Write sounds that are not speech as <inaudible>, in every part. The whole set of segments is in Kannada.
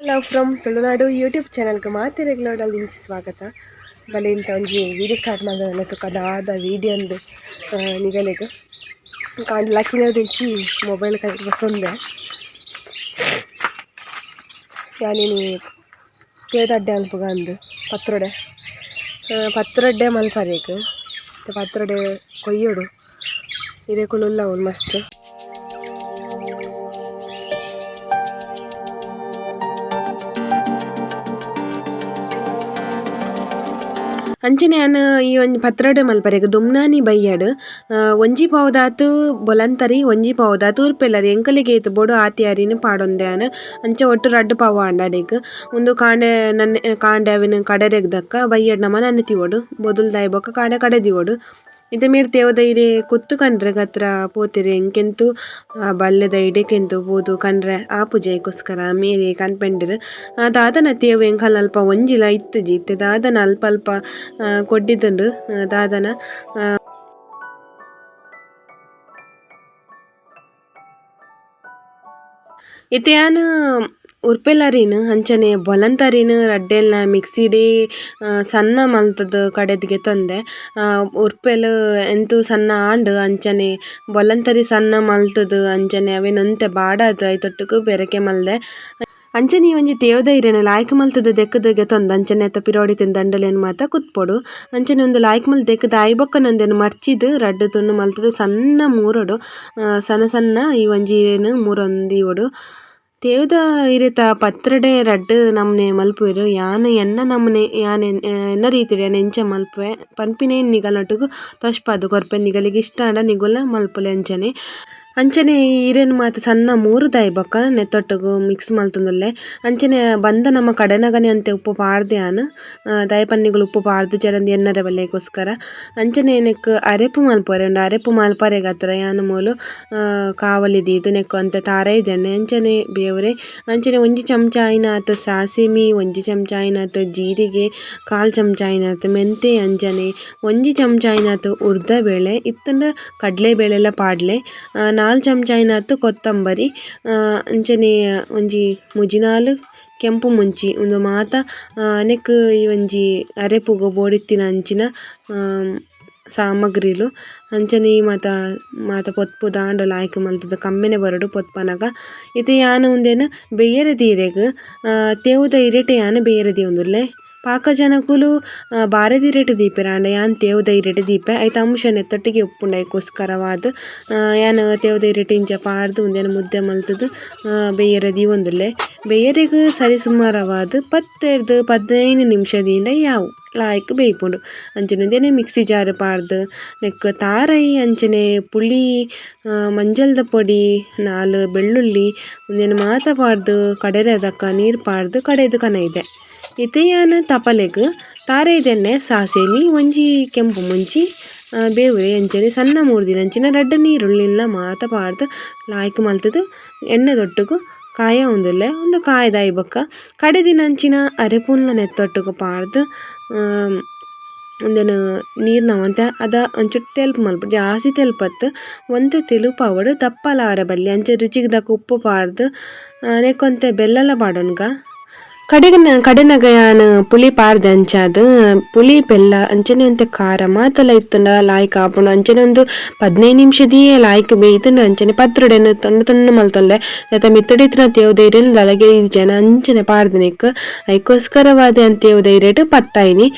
ಹಲೋ ಫ್ರಮ್ ತುಳುನಾಡು ಯೂಟ್ಯೂಬ್ ಚಾನಲ್ಗೆ ಮಾತೆ ರೆಗ್ಯುಲರ್ ನಿಮ್ಮ ಸ್ವಾಗತ. ಬಲೆ ಇಂಥ ಒಂಜಿ ವೀಡಿಯೋ ಸ್ಟಾರ್ಟ್ ಮಾಡಿದ ಕದಾದ ವೀಡಿಯೋ ಒಂದು ನಿಗಲೆಗ್. ಕಾಂಡ್ ಲಕ್ಕಿನ ದಿಂಚಿ ಮೊಬೈಲ್ ಕೈ ಬಸೊಂದೆ ಯಾನೇನು ಕೇದಡ್ಡೆ ಅನ್ಪುಗ ಅಂದು, ಪತ್ರೊಡೆ. ಪತ್ರೊಡ್ಡೆ ಮಲ್ಪರೇಕು. ಪತ್ರೊಡೆ ಕೊಯ್ಯೋಡು. ಹಿರೇಕುಲುಲ್ಲ ಅವ್ನು ಮಸ್ತ್. ಅಂಚನೆ ಆನ್ ಈ ಒಂಜಿ ಪತ್ರೊಡೆ ಮಲ್ಪರೆಗ್ ದುಮ್ನಾನಿ ಬಯ್ಯಡ್ ಒಂಜಿ ಪಾವುದಾತ್ ಬೊಲಂತರಿ, ಒಂಜಿ ಪಾವುದಾತ್ ಉರ್ಪೆಲ್ಲರಿ, ಎಂಕಲೆಗ್ ಏತ್ ಬೋಡು ಆತಿಯಾರಿನ್ ಪಾಡೊಂದೆ ಆನ್ ಅಂಚ ಒಟ್ಟು ರಡ್ಡ್ ಪಾವು ಆಂಡಾಡೆಗ್. ಉಂದು ಕಾಂಡೆ ನನ್ನೆ ಕಾಂಡೆ ಅವೆನ್ ಕಡೆರೆಗ್ ದಕ್ಕ ಬಯ್ಯಡ್ ನಮ ನನೆ ತಿವೊಡು ಬೊದುಲ್ ಬೊಕ ಕಾಂಡೆ ಕಡೆ ದಿವೊಡು ಇತ್ತೆ ಮೇರೆ ತೇವದ ಇರೆ ಕೊತ್ತು ಕಂಡ್ರೆ ಗತ್ರ ಪೋತೆರೆ ಎಂಕೆಂತು ಆ, ಬಲ್ಲೆದ ಇಡೆಕೆಂತು ಪೋದು ಕಂಡ್ರೆ ಆಪುಜೆಗೋಸ್ಕರ ಮೇರೆ ಕನ್ಪೆಂಡೆರ್ ದಾದನ ತೇವ್ ಎಂಕಲ್ ಅಲ್ಪ ಒಂಜಿಲ ಇತ್ತುಜಿ ಇತ್ತೆ ದಾದನ ಅಲ್ಪ ಅಲ್ಪ ಆ, ದಾದನ. ಇತ್ತೆ ಉರ್ಪೆಲ್ಲರಿನ್ ಅಂಚನೆ ಬೊಲಂತರಿನ್ ರಡ್ಡೆಲ್ನ ಮಿಕ್ಸಿಡ್ ಸಣ್ಣ ಮಲ್ತದ ಕಡೆದಿಗೆ ತಂದೆ. ಉರ್ಪೆಲ್ ಎಂತು ಸಣ್ಣ ಆಂಡ್ ಅಂಚನೆ, ಬೊಲಂತರಿ ಸಣ್ಣ ಮಲ್ತದ ಅಂಚನೆ ಅವೆನ್ ಒಂತೆ ಬಾಡಾದ್ ಐತೊಟ್ಟುಗು ಬೆರಕೆ ಮಲ್ದೆ. ಅಂಚನೆ ಒಂಜಿ ತೇವದ ಇರೆನ ಲಾಯ್ಕ್ ಮಲ್ತದ ದೆಕ್ಕದಗೆ ತೊಂದ್, ಅಂಚನೆ ಅತ್ತ ಪಿರೋಡಿತಿನ ದಂಡಲೆನ್ ಮಾತ ಕುತ್ಪೊಡು. ಅಂಚನೆ ಒಂದು ಲಾಯ್ಕ್ ದೆಕ್ಕದ ಆಯ್ಬೊಕ್ಕನೊಂದೆನ್ ಮರ್ಚಿದ್, ರಡ್ಡ್ ತುಂಡು ಮಲ್ತದ ಸಣ್ಣ ಮೂರೊಡು. ಸಣ್ಣ ಸಣ್ಣ ಈ ಒಂಜಿ ಮೂರೊಂದು ಮೂರೊಂದಿವೊಡು ತೇವದ ಇರೆತ ಪತ್ರಡೆ ರಡ್ಡ್ ನಮುನೆ ಮಲ್ಪುವೆರ್ ಯಾನ್ ಎನ್ನ ನಮುನೆ, ಯಾನ್ ಎನ್- ಎನ್ನ ರೀತಿಡ್ ಯಾನ್ ಎಂಚ ಮಲ್ಪುವೆ. ಪನ್ಪಿನ ನಿಗಲೊಟ್ಟುಗು ತೋಜ್ಪಾದ್ ಕೊರ್ಪೆ ನಿಗಲಿಗ್ ಇಷ್ಟ ಆಂಡ ನಿಗುಲ ಮಲ್ಪೊಲಿ ಅಂಚನೆ. ಅಂಚನೆ ಈರೇನು ಮಾತ ಸಣ್ಣ ಮೂರು ದಾಯಿ ಬೊಕ ನೆತ್ತೊಟ್ಟುಗು ಮಿಕ್ಸ್ ಮಲ್ತೊಂದುಲ್ಲೆ. ಅಂಚನೆ ಬಂದ ನಮ್ಮ ಕಡೆನಗನೆ ಅಂತೆ ಉಪ್ಪು ಪಾಡ್ದೆ ಆನ್ ದಾಯಿ ಪನ್ನಿಗುಲು ಉಪ್ಪು ಪಾಡ್ದ್ ಜರಂದ್ ಎನ್ನರೆ ಬಲ್ಲೆಗೋಸ್ಕರ. ಅಂಚನೆ ಏನಕ್ಕೆ ಅರೆಪು ಮಲ್ಪೊರೆ ಉಂಡು ಅರೆಪು ಮಲ್ಪರೆಗ್ ಹತ್ರ ಯಾನ್ ಮೂಲು ಕಾವಲಿ ದೀದ್ ಅಂತೆ ತಾರೆ ಇದ್ದೆನೆ ಅಂಚನೆ ಬೇವ್ರೆ ಅಂಚನೆ ಒಂಜಿ ಚಮಚ ಆಯ್ನಾತ್ ಸಾಸಿಮಿ ಒಂಜಿ ಚಮಚ ಆಯ್ನಾತ್ ಜೀರಿಗೆ ಕಾಲ್ ಚಮಚ ಆತ ಮೆಂತೆ ಅಂಚನೆ ಒಂಜಿ ಚಮಚ ಆಯ್ನಾತ್ ಉರ್ದ ಬೇಳೆ ಇತ್ತಂಡ ಕಡ್ಲೆ ಬೇಳೆ ಎಲ್ಲ ಪಾಡ್ಲೆ. ಆ, ನಾಲ್ ಚಮಚ ಆಯ್ನಾತ್ ಕೊತ್ತಂಬರಿ ಅಂಚನೆ ಒಂಜಿ ಮುಜಿನಾಲ್, ಕೆಂಪು ಮುಂಚಿ ಉಂದು ಮಾತ ನೆಕ್ಕ್ ಈ ಒಂಜಿ ಅರೆಪುಗು ಬೋಡಿತ್ತಿನ ಅಂಚಿನ ಸಾಮಗ್ರಿಲು. ಅಂಚನೆ ಈ ಮಾತ ಮಾತ ಪೊತ್ಪು ದಾಂಡ ಲಾಯ್ಕ್ ಮಲ್ತದ, ಕಮ್ಮೆನೆ ಬರಡು ಪೊತ್ಪನಗ. ಇತ್ತೆ ಯಾನ್ ಉಂದೆನ್ ಬೇರೆ ದೀರೆಗ್ ತೇವುದ ಇರೆಟೆ ಯಾನ್ ಬೆಯ್ಯರೆ ದೀವೊಂದುಲ್ಲೆ ಪಾಕ ಬಾರೆ ಇರೆಟ್ ದೀಪೆರ್ ಆಂಡ ಯಾನ್ ತೇವುದ ಇರೆಟ್ ದೀಪೆ ಐತ ಅಂಶ ನೆತ್ತೊಟ್ಟಿಗೆ ಉಪ್ಪುಂಡ ಐಕೋಸ್ಕರವಾದ್ ಆ, ಯಾನ್ ತೇವುದ ಇರೆಟ್ ಇಂಚ ಪಾಡ್ದ್ ಉಂದೆನ್ ಮುದ್ದೆ ಮಲ್ತುದು ಆ, ಬೆಯ್ಯರೆ ದೀವೊಂದುಲ್ಲೆ ಬೇಯರೆಗ್ ಸರಿ ಸುಮಾರವಾದ್ ಪತ್ತೆರ್ದ್ ಪದ್ನೈನ್ ನಿಮಿಷದಿಂದ ಯಾವು. ಲಾಯ್ಕ್ ಬೇಯ್ಪುಂಡು. ಅಂಚನೆ ಉಂದೆನೆ ಮಿಕ್ಸಿ ಜಾರ್ ಪಾಡ್ದ್, ನೆಕ್ಕ್ ತಾರೈ, ಅಂಚನೆ ಪುಳಿ ಮಂಜಲ್ದ ಪೊಡಿ, ನಾಲ್ ಬೆಳ್ಳುಳ್ಳಿ ಉಂದೆನ್ ಮಾತ ಪಾಡ್ದ್ ಕಡೆರೆದಕ್ಕ ನೀರ್ ಪಾಡ್ದ್ ಕಡೆದ್ ಕನೈದೆ. ಇತ್ತೆ ಯಾನ್ ತಪಲೆಗ್ ತಾರೆದಿನ್ನೆ ಸಾಸೆಮಿ ಒಂಜಿ, ಕೆಂಪು ಮುಂಚಿ ಬೇವುರೆ, ಅಂಚನೆ ಸಣ್ಣ ಮೂರ್ದಿನಂಚಿನ ರಡ್ಡ್ ನೀರುಳ್ಳಿಲ ಮಾತ ಪಾಡ್ದ್ ಲಾಯ್ಕ್ ಮಲ್ತುದು, ಎಣ್ಣೆ ದೊಟ್ಟುಗು ಕಾಯ ಉಂದುಲ್ಲೆ ಉಂದು ಕಾಯ್ದಾಯಿ ಬೊಕ್ಕ ಕಡೆದಿನಂಚಿನ ಅರೆಪುನ್ಲ ನೆತ್ತೊಟ್ಟುಗು ಪಾಡ್ದ್ ಆಮ್, ಉಂದೆನ್ ನೀರ್ ನವಂತೆ ಅದ ಒಂಚೂರು ತೆಲ್ಪ್ ಮಲ್ಪು ಜಾಸ್ತಿ ತೆಲ್ಪತ್ ಒಂತೆ ತೆಲುಪಾವಡ್ ದಪ್ಪಲಾರೆ ಬಲ್ಲಿ ಅಂಚ ರುಚಿಗ್ ದಕ್ಕ ಉಪ್ಪು ಪಾಡ್ದ್ ನೆಕ್ಕೊಂತೆ ಬೆಲ್ಲಲ ಪಾಡೊನ್ಗ ಕಡೆಗನ ಕಡೆನಗ ಪುಲಿ ಪಾಡ್ದೆ ಅಂಚಾದ್, ಪುಲಿ ಬೆಲ್ಲ ಅಂಚನೆ ಒಂತೆ ಖಾರ ಮಾತಲ ಇತ್ತಂಡ ಲಾಯ್ಕ್ ಆಪುಂಡು ಅಂಚನೆ ಒಂದು ಪದ್ನೈದು ನಿಮಿಷದಿಯೇ ಲಾಯ್ಕ್ ಬೇಯ್ತುಂಡು ಅಂಚನೆ ಪತ್ರೊಡೆನ ತಣ್ಣ ತೊಂಡ ಮಲ್ತೊಲ್ಲೆ. ಮಿತ್ತಡಿತ್ರ ಮಿತ್ತಡಿತ್ತಿನ ತೇವದೈರೆನ್ ದಳಗೆ ಜನ ಅಂಚನೆ ಪಾರ್ದನಿಕ್. ಐಕೋಸ್ಕರವಾದ ಅಂತ ತೇವ್ ಧೈರ್ಯ ಪತ್ತಾಯಿನಿ.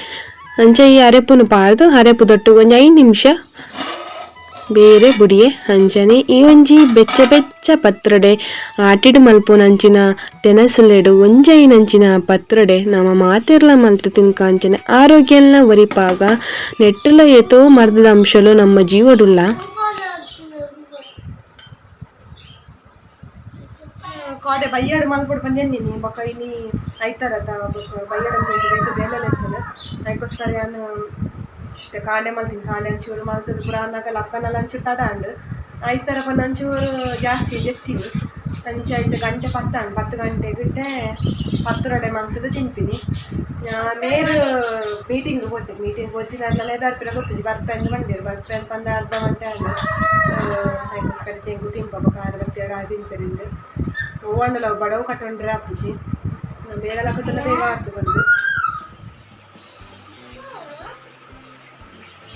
ಅಂಚ ಈ ಅರೆಪುನು ಪಾರ್ದು, ಅರೆಪು ದೊಟ್ಟು ಒಂಜಿ ಐದು ನಿಮಿಷ. ಬೇರೆ ಬುಡಿಯೆ ಅಂಚನೆ ಈ ಒಂಜಿ ಬೆಚ್ಚ ಬೆಚ್ಚ ಪತ್ರೊಡೆ, ಆಟಿಡ್ ಮಲ್ಪುನಂಚಿನ ತೆನಸುಲೆಡು ಒಂಜೈನಂಚಿನ ಪತ್ರಡೆ ನಮ ಮಾತೆರ್ಲ ಮಲ್ತು ತಿನ್ಕಾಂಚನೆ ಎಲ್ಲ ಒರಿಪಾಗ ನೆಟ್ಟಲ ಏತೋ ಮರ್ದದ ಅಂಶಲು ನಮ್ಮ ಜೀವಡುಲ್ಲ. ಕಾಡೆ ಬಂದೇನಿ ಅದಕ್ಕೋಸ್ಕರ ಕಾಂಡೆ ಮಲ್ತೀನಿ ಕಾಂಡೆ ಒಂಚೂರು ಮಲ್ತದ ಪುರಾನಾಗ ಲಕ್ಕನೆಲ್ಲ ಒಂಚೂರು ತಡಾಂಡು ಐತರ ಪಂಡ ಒಂಚೂರು ಜಾಸ್ತಿ ಜೆತ್ತೀನಿ ಅಂಚೆ ಐತೆ ಗಂಟೆ ಪತ್ತಾಂಡು ಪತ್ತು ಗಂಟೆಗೆ ಇತ್ತೆ ಪತ್ತರೊಡೆ ಮಲ್ತದ ತಿಂತೀನಿ ನೇರು ಮೀಟಿಂಗ್ ಹೋಗ್ತೀನಿ ಮೀಟಿಂಗ್ ಹೋಗ್ತೀನಿ ಅದನ್ನೆಲ್ಲ ಎದಾರ್ಪಿರ ಗೊತ್ತಿದ್ದಿ ಬರ್ಪೆ ಅಂತ ಬಂದಿರು ಬರ್ಪೆ ಅಂತ ಬಂದ ಅರ್ಧ ಗಂಟೆ ಆಂಡು ಅದಕ್ಕೋಸ್ಕರ ತೆಂಗು ತಿಂಪ ಖಾರ ಬಚ್ಚೆಡ ತಿಂಪರಿಂದ ಹೂವಂಡಲ ಬಡವು ಕಟ್ಟೊಂಡ್ರೆ ಹಾಪಿಸಿ ಬೇಗ ಲಕ್ಕತ್ತಲ್ಲ ಬೇಗ ಆತು ಬಂದು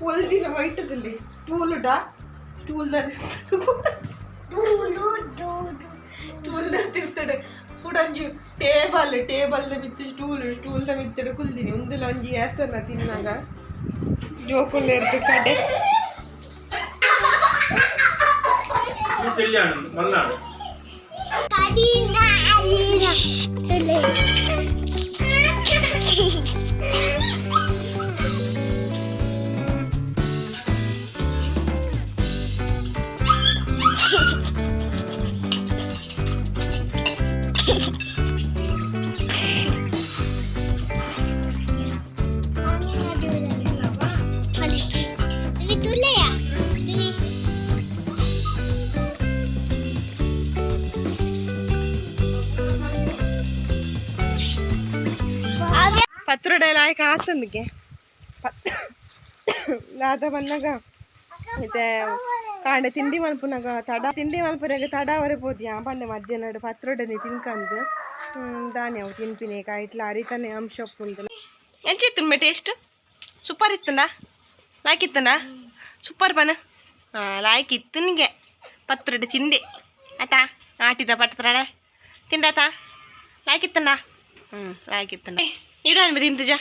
ಹೊಲ್ದಿನ ವೈಟದಲ್ಲಿ ಟೂಲುಡ ಟೂಲ್ದ ಟೂಲ್ದ ತಿರ್ತಾಡೆ ಪುಡಂಜಿ ಟೇಬಲ್ ಟೇಬಲ್ದ ಬಿತ್ತು ಟೂಲ್ ಟೂಲ್ದ ಬಿತ್ತಡೆ ಕುಲ್ದಿನಿ ಒಂದು ಲಂಜಿ ಹೆಸರನ್ನ ತಿನ್ನಾಗ ಜೋಕುಲ್ ಎಡ್ದು ಕಡೆ ಮಲ್ಲಾಡು ಲಾಯ್ಕ ಆತಂದಿಗೆ ದಾದ ಬನ್ನಗ ಮತ್ತೆ ಕಾಂಡೆ ತಿಂಡಿ ಮಲ್ಪುನಾಗ ತಡ, ತಿಂಡಿ ಮಲ್ಪುನಾಗ ತಡ ಅವರೆ ಪೋದ್ಯಾ ಪಂಡೆ ಮಧ್ಯಾಹ್ನ ಪತ್ರೊಡೆನೆ ತಿನ್ಕಂದು. ದಾನಿ ಅವು ತಿನ್ಪಿನಿ ಕಾ ಇಟ್ಲ ಅರಿತಾನೆ ಅಂಶ ಉಂಟು. ಎಂಚಿತ್ತು ಮೇ ಟೇಸ್ಟ್ ಸೂಪರ್ ಇತ್ತಂಡ ಲಾಯ್ಕ್ ಇತ್ತಂಡ ಸೂಪರ್ ಪನ ಹಾಂ ಲಾಯ್ಕ್ ಇತ್ತು ನಿಮಗೆ ಪತ್ರೊಡೆ ತಿಂಡಿ. ಆತಾ ಆಟಿದ ಪತ್ರೊಡೆ. ತಿಂಡಾತಾ ಲಾಯ್ಕ್ ಇತ್ತಂಡ ಹ್ಞೂ ಲಾಯ್ಕ್ ಇತ್ತಂಡ ಇದಾನ್ ತಿಂತಜ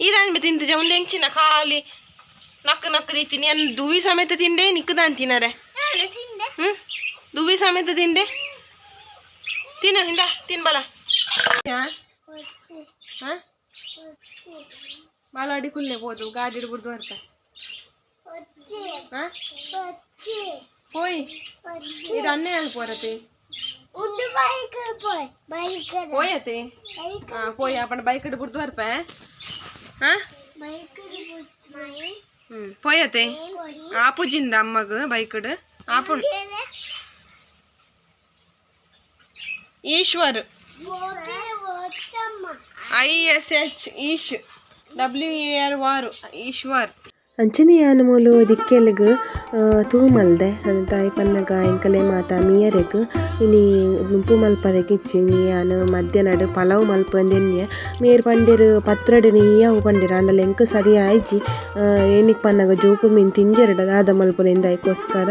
ಇದಾನ್ ಮೆ ತಿಂತಜ ಒಂದು ಹೆಂಚಿನ ಖಾಲಿ ನಕ್ಕು ನಕ್ಕು ತಿಂತೀನಿ ಅನ್ ದುವಿ ಸಮೇತ ತಿಂಡೆ ನಿಕ್ಕದಾನ್ ತಿನ್ನರೆ ada tinda. ಹ್ಞೂ ದುವಿ ಸಮೇತ ತಿಂಡೆ ತಿನ್ನ ಹಿಂಡ ತಿನ್ಬಲ ಹಾಂ ಬಾಲವಾಡಿ ಕುಲ್ಲೆ ಹೋದು ಗಾಡಿ ಹಿಡ್ಬಿಡ್ದು ಬರ್ತ Oce, ಹಾಂ oce, ಹೋಯ್ oce. ಇದು పోయతే ఆపుజింది అమ్మకు బైకుడు. ఆపు. ఈశ్వర్. ఐఎస్హెచ్ ఈష్. డబ్ల్యూఏఆర్ వారు ఈశ్వర్. ಈಶ್ವರ್ ತೂ ದಿಕ್ಕೆಲ್ಗ್ ತೂಮಲ್ದೆ. ತಾಯಿ ಪನ್ನಗ, ಎಂಕಲೆ ಮಾತ, ಮಿಯರೆಗ್. ಇನಿ ನುಂಪು ಮಲ್ಪರೆಗ್ ಇಚ್ಚಿ ನೀ ಯಾನ್ ಮಧ್ಯಾಹ್ನಡ್ ಪಲಾವ್ ಮಲ್ಪಂದೆನ್ಯ. ಮೇರ್ ಪಂಡೆರ್ ಪತ್ರಡ್ ನೀಯವು ಪಂಡೆರ್ ಅಂಡಲ ಎಂಕ್ ಸರಿ ಆಯ್ಜಿ ಏನಿಕ್ ಪನ್ನಗ ಜೋಕು ಮೀನ್ ತಿಂಜೆರಡ ದಾದ ಮಲ್ಪುನೆಂದ ಐಕೋಸ್ಕರ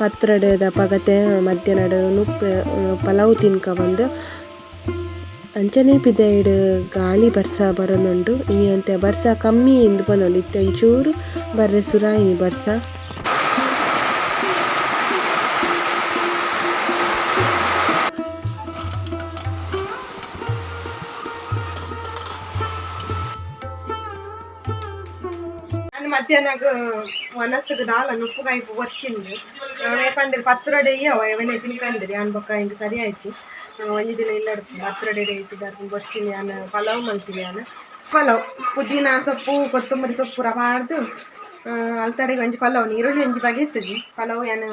ಪತ್ರಡ್ ಪಗತೆ ನುಕ್ ಪಲಾವ್ ತಿನ್ಕ ಬಂದು ಅಂಚನೆ ಪಿದೈಡ್ ಗಾಳಿ ಬರ್ಸ ಬರೊಂದುಂಡು ಇನಿ ಅಂತೆ ಬರ್ಸ ಕಮ್ಮಿ ಇಂದ್ ಪನೊಲಿ ಇತ್ತೆ ಒಂಚೂರು ಬರ್ರೆ ಸುರಾಯಿನಿ ಬರ್ಸ. ಮಧ್ಯಾಹ್ನಗ ವನಸ್ಸಗ ದಾಲ ನುಪ್ಪುಗಾಯಿ ಬರ್ಚಿಂದು ಪಂದಿರ್ ಪತ್ರೊಡೆ ಅವ ಅವನೇ ತಿನ್ಕಂದಿರಿ ಅನ್ ಬೊಕ್ಕ ಹಿಂಗೆ ಸರಿ ಆಯ್ತು ಒಂಜಿ ದಿನ ಇಲ್ಲ ಬರ್ತಡೇ ಡೇಸ್ ಬರ್ತೀನಿ ನಾನು. ಪಲಾವ್ ಮಾಡ್ತೀನಿ ನಾನು. ಪಲಾವ್ ಪುದೀನ ಸೊಪ್ಪು, ಕೊತ್ತಂಬರಿ ಸೊಪ್ಪು ಪೂರ ಪಾಡ್ದು ಅಲ್ತಡೆಗೆ ಒಂಜಿ ಪಲಾವ್. ಈರುಳ್ಳಿ ಒಂಜಿ ಬಗೆ ಇತ್ತುಜಿ ಪಲಾವ್ ಏನು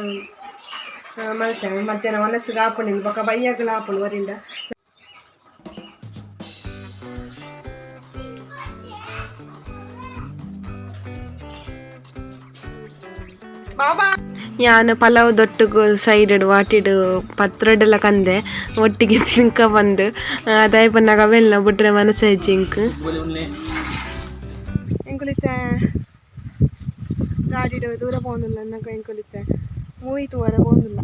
ಮಲ್ತೇನೆ ಮಧ್ಯಾಹ್ನ ಮನಸ್ಸಿಗೆ ಹಾಕೊಂಡಿದ್ದು ಬೊಕ್ಕ ಬೈಯಾಗಲ ಹಾಕೊಂಡು ವರಿಂದ. ಬಾಬಾ! ಯಾನ್ ಪಲಾವ್ ದೊಟ್ಟುಗ್ ಸೈಡ್ ಡು ವಾಟಿಡ್ ಪತ್ರೊಡೆಲ ಕಂದೆ, ಒಟ್ಟಿಗೆ <laughs> ತಿನ್ಕ ಬಂದ್ ದಾಯೆ ಪನ್ನಗ ಅವೆಲ್ನ ಬುಡ್ರೆ ಮನಸ್ಸ ಇಜ್ಜಿಂಕ್ ಎಂಕುಲಿತ್ತ ದೂರ ಪೋವೊಂದುಲ್ಲ ಅನ್ನಕ ಎಂಕುಲಿತ್ತ. ಮೂವಿ ತೂವರೆ ಪೋವೊಂದುಲ್ಲ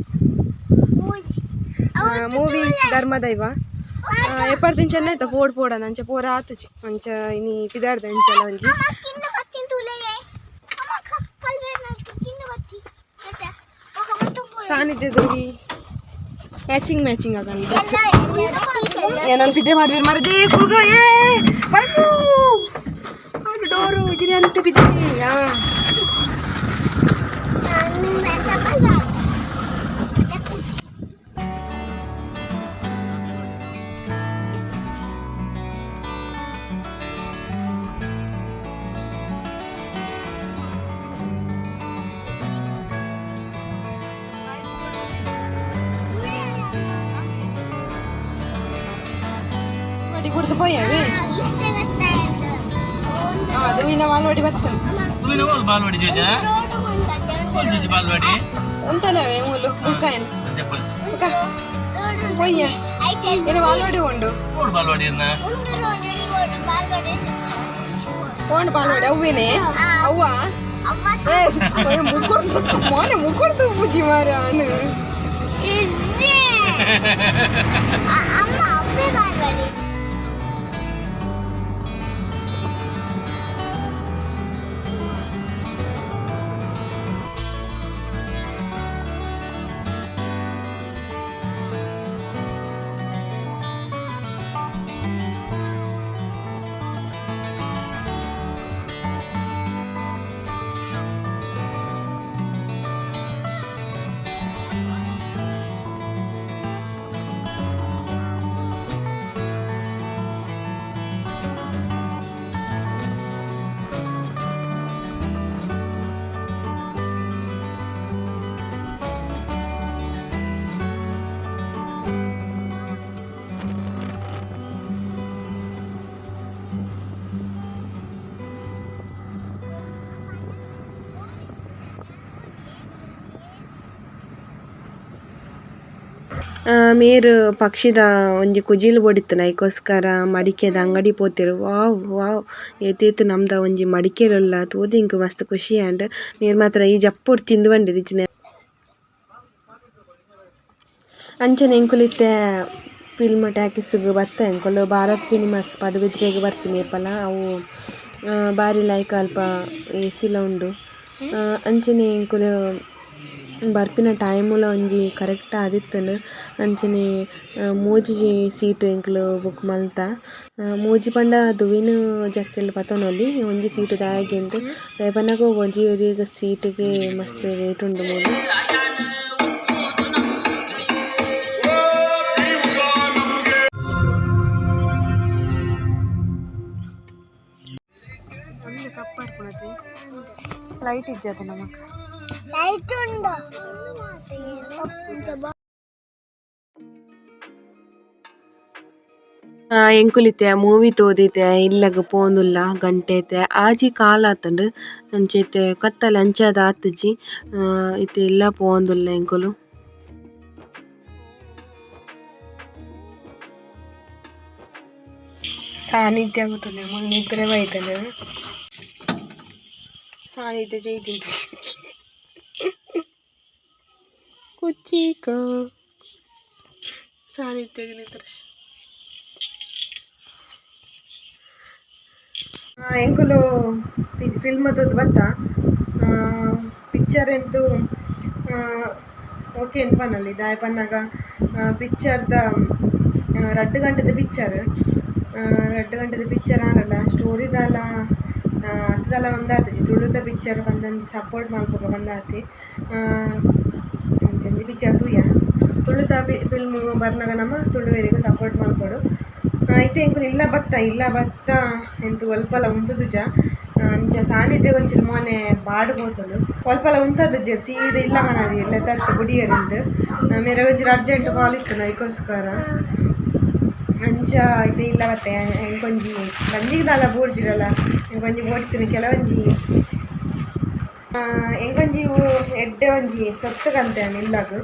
ಮೂವಿ ಧರ್ಮದೈವ. ಎಪ್ಪಡ್ತಿನ ಚೆನ್ನ ಆಯ್ತಾ? ಪೋಡ್ ಪೋಡ ಅಂಚೆ ಪೋರ ಆತಚಿ ಅಂಚ, ಇನಿ ಪಿದಾಡ್ದ ಅಂಚೆಲ್ಲ ಒಂಜಿ kamu tuh boy. ಸಾನಿದ್ದೆ ದೂರಿ ಮ್ಯಾಚಿಂಗ್ ಮ್ಯಾಚಿಂಗ್ ಆಗಂತ. Ella ella ಏನಂತ ಪಿದೆ ಮಾಡಿದ್ರೆ ಮರದೇ ಕುಳ್ಗ ಏ ಬಲ್ಲು ಅದು ಡೋರು ಇದ್ರಿ ಅಂತ ಬಿದ್ದೆ ಯಾ. ರೂಪಾಯಿ ದುವಿನ ಬಾಲ್ವಾಡಿ ಬರ್ತದೆ ದುವಿನ ಹೋಲ್ ಬಾಲ್ವಾಡಿ ಜೋಜ ಹೋಲ್ ಜೋಜ ಬಾಲ್ವಾಡಿ ಉಂಟಲ್ಲವೇ ಮೂಲು ಮುಖಾಯನ್ ಒಯ್ಯ ಏನು ಬಾಲ್ವಾಡಿ ಉಂಡು ಓಡ್ ಬಾಲ್ವಾಡಿ ಇರ್ನ ಓಡ್ ಬಾಲ್ವಾಡಿ ಅವ್ವೇನೆ ಅವ್ವ ಮುಕ್ಕುಡ್ತು ಮೋನೆ ಮುಕ್ಕುಡ್ತು ಬುಜಿ ಮಾರ ಅವನು ಅಮ್ಮ ಅಪ್ಪೇ ಬಾಲ್ವಾಡಿ ಮೇರು ಪಕ್ಷಿದ ಒಂಜಿ ಕುಜಿಲ್ ಬೊಡಿತ್ತನ ಐಕೋಸ್ಕರ ಮಡಿಕೆದ ಅಂಗಡಿ ಪೋತೆರ್. ವಾವ್ ವಾವ್, ಏತೇತ್ ನಮ್ದ ಒಂಜಿ ಮಡಿಕೆಲುಲ್ಲ ತೂದ್ ಇಂಕ್ ಮಸ್ತ್ ಖುಷಿ ಆಂಡ್ ನೀರ್ ಮಾತ್ರ ಈ ಜಪ್ಪುಡ್ ತಿಂದು ಬಂದಿರ್ ಇಜ್ಜಿನ ಅಂಚನೆ ಎಂಕುಲಿತ್ತೆ ಫಿಲ್ಮ್ ಟ್ಯಾಕಿಸ್ಗ್ ಬತ್ತ ಎಂಕುಲು ಭಾರತ್ ಸಿನಿಮಾಸ್ ಪಡುಬಿದ್ರೆಗ್ ಬರ್ಪಿನಿ ಏಪಲ. ಅವು ಬಾರಿ ಲೈಕ್ ಅಲ್ಪ ಸಿಲ ಉಂಡು. ಅಂಚನೆ ಎಂಕುಲು ಬರ್ಪಿನ ಟೈಮುಲ ಒಂಜಿ ಕರೆಕ್ಟ್ ಆದಿತ್ತನು. ಅಂಚನೆ ಮೂಜಿ ಸೀಟ್ ಎಂಕ್ಲು ಬುಕ್ ಮಲ್ತ. ಮೂಜಿ ಪಂಡ ದುವಿನ ಜಕ್ಕೆಲ್ ಪತೊನೊಲಿ ಒಂಜಿ ಸೀಟ್ ದಾಯೆಗೆಂದು ಅಂದ್ ರೇಪನಗ ಒಂಜಿ ಒರಿಯಗ್ ಸೀಟ್ಗೆ ಮಸ್ತ್ ರೇಟ್ ಉಂಡು ಮೂಲು ಲೈಟ್ ಇಜ್ಜದ ನಮಕ್. ಲೈಟ್ ಉಂಡು ಆ ಎಂಕುಲಿತೆ ಮೂವಿ ತೋದಿತೆ ಇಲ್ಲಗ ಪೋಂದುಲ್ಲ ಗಂಟೆತೆ ಆಜಿ ಕಾಲ ಆತಂಡ್ ಅಂಚೆತೆ ಕತ್ತಲೆ ಅಂಚಾದ ಆತುಜಿ ಇತ್ತೆ ಇಲ್ಲ ಪೋಂದುಲ್ಲ ಎಂಕುಲು ಸಾನ್ನಿಧ್ಯ ಆಗುತ್ತದೆ ನಿದ್ರೆ ಬೈತಾನೆ ಸಾನ್ನಿಧ್ಯ ಜೈತಿಂತ ಕುಚ್ಚಿಕ ಸಾನ್ನಿಧ್ಯ ನಿದ್ರೆ ಎಂಕುಲು ಫಿಲ್ಮ್ ಅದು ಬತ್ತ? ಪಿಕ್ಚರ್ ಎಂತೂ ಓಕೆ ಅಂತ ಪನ್ನೊಲಿ ದಾಯ ಬನ್ನಾಗ ಪಿಕ್ಚರ್ದ ರಡ್ಡು ಗಂಟೆದ ಪಿಕ್ಚರ್ ರಡ್ಡು ಗಂಟೆದ ಪಿಕ್ಚರ್ ಆನಲ್ಲ ಸ್ಟೋರಿದಲ್ಲ ಅತ್ತದಲ್ಲ ಒಂದಾತಜಿ ತುಳುದ ಪಿಕ್ಚರ್ ಬಂದಂದು ಸಪೋರ್ಟ್ ಮಾಡ್ಕೊಕ ಬಂದಾತಿ ಚಂದಿ ಪಿಕ್ಚರ್ ತೂಯ ತುಳುತ ಫಿಲ್ಮ್ ಬರ್ನಾಗ ನಮ್ಮ ತುಳುವೆರಿಗೂ ಸಪೋರ್ಟ್ ಮಾಡ್ಕೊಡು. ಐತೆ ಎಂಕುಲು ಇಲ್ಲ ಬತ್ತ ಇಲ್ಲ ಬತ್ತ ಎಂತ ಒಲ್ಪಲ ಉಂತುದುಜ ಅಂಚ ಸಾನ್ನಿಧ್ಯ ಮೊನೆ ಬಾಡು ಪೋತುಂಡು ಒಲ್ಪಲ ಉಂತದ್ದು ಜರ್ ಸೀದ ಇಲ್ಲ ಮನದಿ ಎಲ್ಲ ತತ್ತ ಗುಡಿಯರಿಂದು ಮೇರೆ ಒಂಚೂರು ಅರ್ಜೆಂಟ್ ಕಾಲ್ ಇತ್ತು ನೈಕೋಸ್ಕರ ಅಂಚ ಇದು ಇಲ್ಲ ಮತ್ತೆ ಎಂಕೊಂಜಿ ಬಂಜಿಗದಲ್ಲ ಬೂಡ್ಜಿಡಲ್ಲ ಹೆಂಗೊಂಜಿ ಓಡ್ತೀನಿ ಕೆಲವೊಂಜಿ. ಊ- ಎಡ್ಡೆ ಒಂಜಿ, ಸೊತ್ತಗಂತೆ ಕಂತೆ ಇಲ್ಲಗು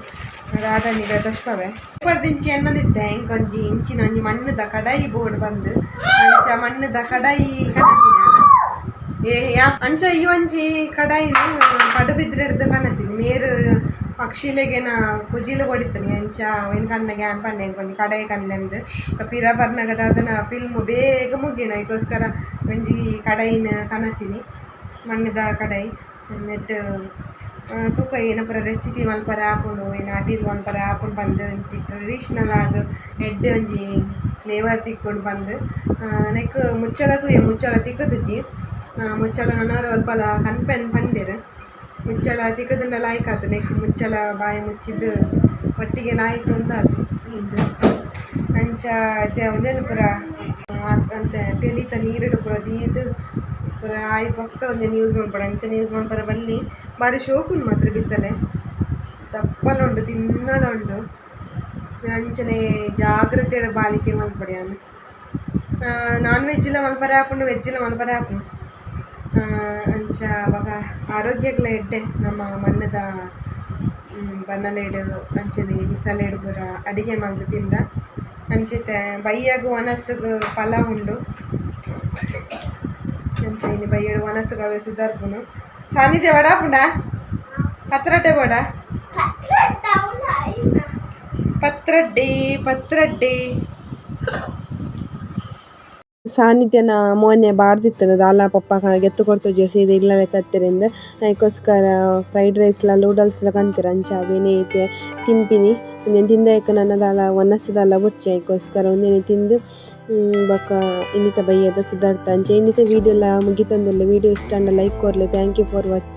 ರಾಧನಿಗ ದಶ್ಪವೆ. ಬರ್ದಿಂಚಿ ಎನ್ನದಿದ್ದೆ ಎಂಕೊಂಜಿ ಇಂಚಿನ ಒಂಜಿ ಮಣ್ಣದ ಕಡಾಯಿ ಬೋರ್ಡ್ ಬಂದು. ಅಂಚ ಮಣ್ಣದ ಕಡಾಯಿ ಕಟ್ಟಿದ್ದೀನಿ ಏ ಅಂಚ ಈ ಒಂಜಿ ಕಡಾಯಿನ ಪಡುಬಿದ್ರೆ ಹಿಡ್ದು ಕಣತೀನಿ ಮೇರು ಪಕ್ಷಿಲೆಗೆನ ಕುಜಿಲ್ ಹೊಡಿತೀನಿ. ಎಂಚ, ಅವಿನ ಕಣ್ಣಗೆ ಆನ್ ಪಂಡೆ ಒಂದು ಕಡೆ ಕಣ್ಣೆಂದು ಪಿರ ಬರ್ನಾಗದ ಅದನ್ನ ಫಿಲ್ಮ್ ಬೇಗ ಮುಗಿನ ಇದಕ್ಕೋಸ್ಕರ ಒಂಜಿ ಕಡಾಯಿನ ಕನತೀನಿ. ಮಣ್ಣದ ಕಡಾಯಿ ನೆಟ್ ತೂಕ ಏನಪ್ಪರ ರೆಸಿಪಿ ಮಲ್ಪರ ಹಾಕೊಂಡು, ಏನು ಅಟೀಲ್ ಮಲ್ಪರ ಹಾಕೊಂಡು ಬಂದು, ಒಂಜಿ ಟ್ರೆಡಿಷ್ನಲ್ ಆದ ಎಡ್ಡೆ ಒಂಜಿ ಫ್ಲೇವರ್ ತಿಕ್ಕೊಂಡು ಬಂದು ನೆಕ್ ಮುಚ್ಚಳ ತೂಯ ಮುಚ್ಚಳ ತಿಕ್ಕದಿಜ್ಜಿ ಮುಚ್ಚಳ ನನ್ನವರು ಅಲ್ಪಲ ಕನ್ಪೆನ್ ಪಂಡಿರು. ಮುಚ್ಚಳ ಅದಕ್ಕದನ್ನ ಲಾಯ್ಕ್ ಆತು ನೆಕ್ ಬಾಯಿ ಮುಚ್ಚಿದ್ದು ಒಟ್ಟಿಗೆ ಲಾಯ್ಕ್ ಒಂದಾತು ಇದು ಅಂಚ ಇತ್ತೆ ಒಂದೇನು ಪುರ ಅಂತ ತೆಲಿತ ನೀರಿಡು ಪುರ ದೀದು ಪುರ ಆಯ್ ಪಕ್ಕ ಒಂದೇನು ನ್ಯೂಸ್ ಮಾಡ್ಬೇಡ ಅಂಚನೆ ನ್ಯೂಸ್ ಮಾಡ್ಬಾರ ಬಲ್ಲಿ ಬಾರಿ ಶೋಕುಂಡು ಮಾತ್ರ ಬಿಸಲೆ. ದಪ್ಪಲ ಉಂಡು ತಿನ್ನಲ ಉಂಡು ಅಂಚನೆ ಜಾಗ್ರತೆ ಬಾಳಿಕೆ ಮಾಡ್ಬೇಡಿ ನಾನು ನಾನ್ ಲ ಮಲ್ಪರೆ ಆಪುಂಡು ವೆಜ್ಜಿಲ ಮಲ್ಪರೆ ಆಪುಂಡು ಆ, ಅಂಚ ಅವಾಗ ಆರೋಗ್ಯಗ್ಲ ಎಡ್ಡೆ ನಮ್ಮ ಮಣ್ಣದ ಬನ್ನಲೇಡು ಅಂಚನೆ ಬಿಸಲೇಡು ಪೂರ ಅಡಿಗೆ ಮಲ್ದು ತಿಂದ. ಅಂಚಿತೆ ಬೈಯಾಗು ಒನಸ್ಗ್ ಪಲಾವ್ ಉಂಡು. ಅಂಚ ಬೈಯಡು ಒನಸ್ಗ್ ಅವೆ ಸುಧಾರ್ಪುನು. ಸಾನಿದೆ ವಡಾಪುಂಡ ಪತ್ರಡ್ಡೆ ವಡ ಪತ್ರಡ್ಡೆ ಪತ್ರೊಡ್ಡಿ. ಸಾನ್ನಿಧ್ಯನ ಮೋನೆ ಬಾಡ್ದಿತ್ತನ ದಾಲ ಪಪ್ಪ ಗೆತ್ತು ಕೊಡ್ತು ಇದು ಇಲ್ಲ ತತ್ತಿರಿಂದ ಅದಕ್ಕೋಸ್ಕರ ಫ್ರೈಡ್ ರೈಸ್ಲ ನೂಡಲ್ಸ್ಲ ಕಂತೀರ ಅಂಚ ಅವೇನೇ ಐತೆ ತಿನ್ಪಿನಿ. ಇನ್ನೇನು ತಿಂದಾಯ್ಕ ನನ್ನ ದಾಲ ಒನ್ನಸದಲ್ಲ ಬುಚ್ಚಿ ಒಂದೇನೆ ತಿಂದು ಬೊಕ ಇನ್ನಿತ ಬೈಯದ ಸುಧಾರ್ಥ ಅಂಚೆ. ಇನ್ನಿತ ವೀಡಿಯೋ ಎಲ್ಲ ಮುಗಿತಂದಲ್ಲ ವೀಡಿಯೋ ಇಷ್ಟ ಲೈಕ್ ಕೊರ್ಲೆ ಥ್ಯಾಂಕ್ ಯು ಫಾರ್ ವಾಚ್